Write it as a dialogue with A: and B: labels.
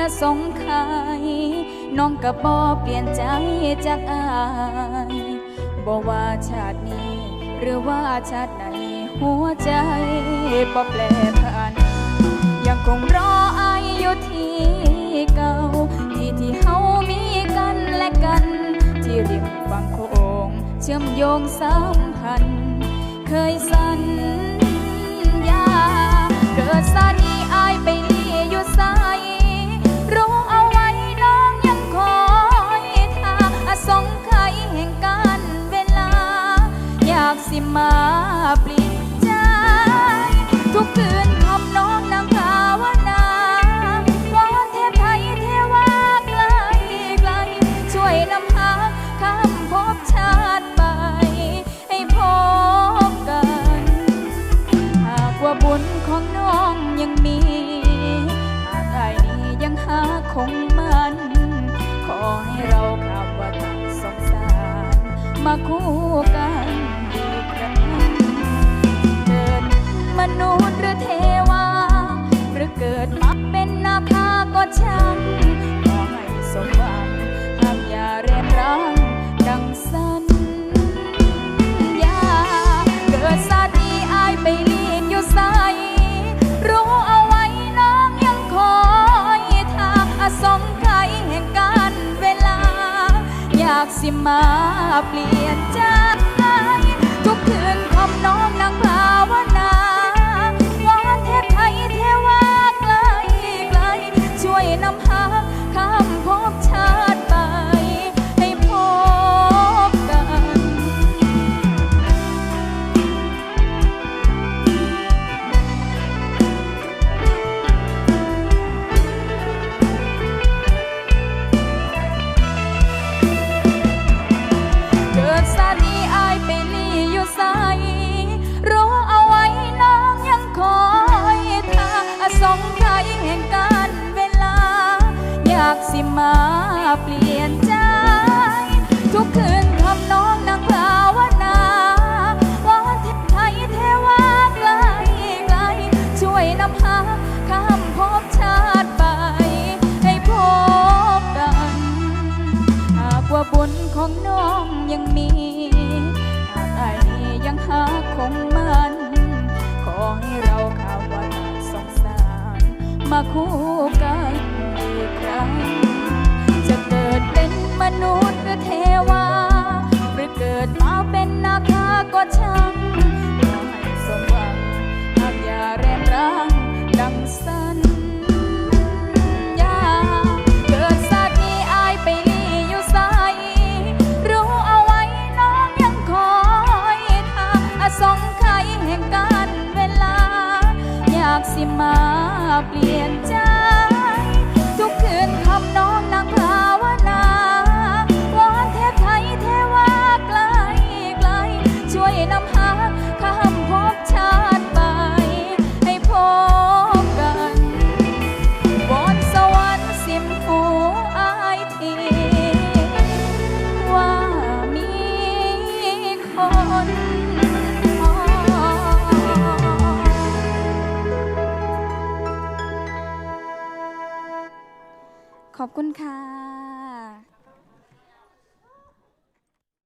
A: นะสงไข่น้องกะบอเปลี่ยนใจจากอายบ่ว่าชาตินี้ หรือว่าชาติไหนหัวใจบ่แปลผัน ยังคงรออายอยู่ที่เก่า ที่ที่เฮามีกันและกัน ที่ริมฝั่งโขงเชื่อมโยงสัมพันธ์ เคยสัญ งมัน ขอให้เราคลับว่าต่างสงสาร มาคู่กันดีกันเดิดมนุษย์หรือเทว สิมาเปลี่ยนใจทุกคืนคำน้องนาง ดช่าให้สมหวังหากอย่าแรงร้างดังสัญญาเกิดสากีอายไปลีอยู่ใสรู้เอาไว้น้องยังคอยท่าอสงไขยแห่งการเวลา อยากสิมาเปลี่ยนใจ ขอบคุณค่ะ